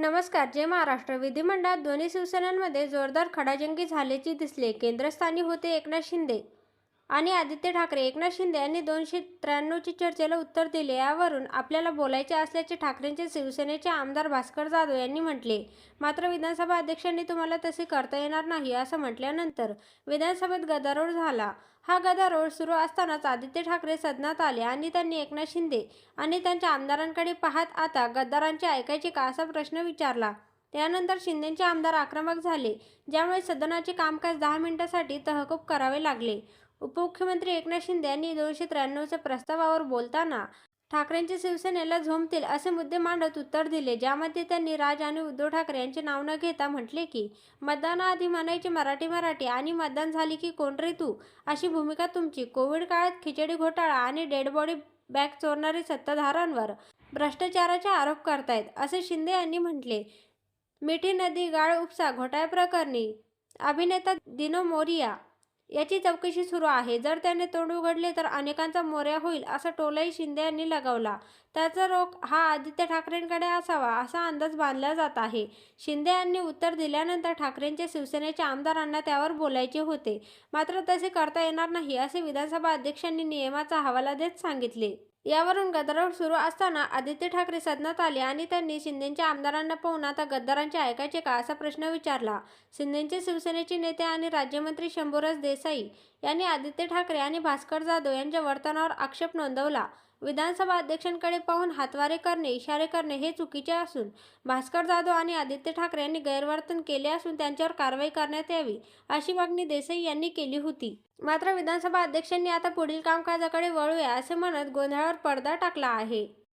नमस्कार जय महाराष्ट्र विधिमंडळात दोन्ही शिवसेनांमध्ये जोरदार खडाजंगी झाल्याची दिसले. केंद्रस्थानी होते एकनाथ शिंदे. आणि आदित्य ठाकरे एकनाथ शिंदे यांनी दोनशे त्र्याण्णवची चर्चेला उत्तर दिले. यावरून आपल्याला बोलायचे असल्याचे ठाकरेंचे शिवसेनेचे आमदार भास्कर जाधव यांनी म्हटले. मात्र विधानसभा अध्यक्षांनी तुम्हाला तसे करता येणार नाही असं म्हटल्यानंतर विधानसभेत गदारोळ झाला. हा गदारोळ सुरू असतानाच आदित्य ठाकरे सदनात आले आणि त्यांनी एकनाथ शिंदे आणि त्यांच्या आमदारांकडे पाहत आता गद्दारांचे ऐकायचे का असा प्रश्न विचारला. त्यानंतर शिंदेचे आमदार आक्रमक झाले ज्यामुळे सदनाचे कामकाज दहा मिनिटांसाठी तहकूब करावे लागले. उपमुख्यमंत्री एकनाथ शिंदे यांनी दोनशे त्र्याण्णवच्या प्रस्तावावर बोलताना ठाकरेंचे शिवसेनेला झोंबतील असे मुद्दे मांडत उत्तर दिले ज्यामध्ये त्यांनी राज आणि उद्धव ठाकरे यांचे नाव न घेता म्हटले की मतदानाआधी म्हणायचे मराठी मराठी आणि मतदान झाली की कोण रे तू? अशी भूमिका तुमची. कोविड काळात खिचडी घोटाळा आणि डेड बॉडी बॅग चोरणारे सत्ताधारांवर भ्रष्टाचाराचे आरोप करतायत असे शिंदे यांनी म्हटले. मिठी नदी गाळ उपसा घोटाळ्याप्रकरणी अभिनेता दिनो मोरिया याची चौकशी सुरू आहे. जर त्याने तोंड उघडले तर अनेकांचा मोर्या होईल असा टोलाही शिंदे यांनी लगावला. त्याचा रोख हा आदित्य ठाकरेंकडे असावा असा अंदाज बांधला जात आहे. शिंदे यांनी उत्तर दिल्यानंतर ठाकरेंच्या शिवसेनेच्या आमदारांना त्यावर बोलायचे होते. मात्र तसे करता येणार नाही असे विधानसभा अध्यक्षांनी नियमाचा हवाला देत सांगितले. यावरून गदारोळ सुरू असताना आदित्य ठाकरे सदनात आले आणि त्यांनी शिंदेच्या आमदारांना पाहून आता गद्दारांचे ऐकायचे का असा प्रश्न विचारला. शिंदेचे शिवसेनेचे नेते आणि राज्यमंत्री शंभूराज देसाई यांनी आदित्य ठाकरे आणि भास्कर जाधव यांच्या वर्तनावर आक्षेप नोंदवला. विधानसभा अध्यक्षांकडे पाहून हातवारे करणे इशारे करणे हे चुकीचे असून भास्कर जाधव आणि आदित्य ठाकरे यांनी गैरवर्तन केले असून त्यांच्यावर कारवाई करण्यात यावी अशी मागणी देसाई यांनी केली होती. मात्र विधानसभा अध्यक्षांनी आता पुढील कामकाजाकडे वळूया असे म्हणत गोंधळावर पडदा टाकला आहे.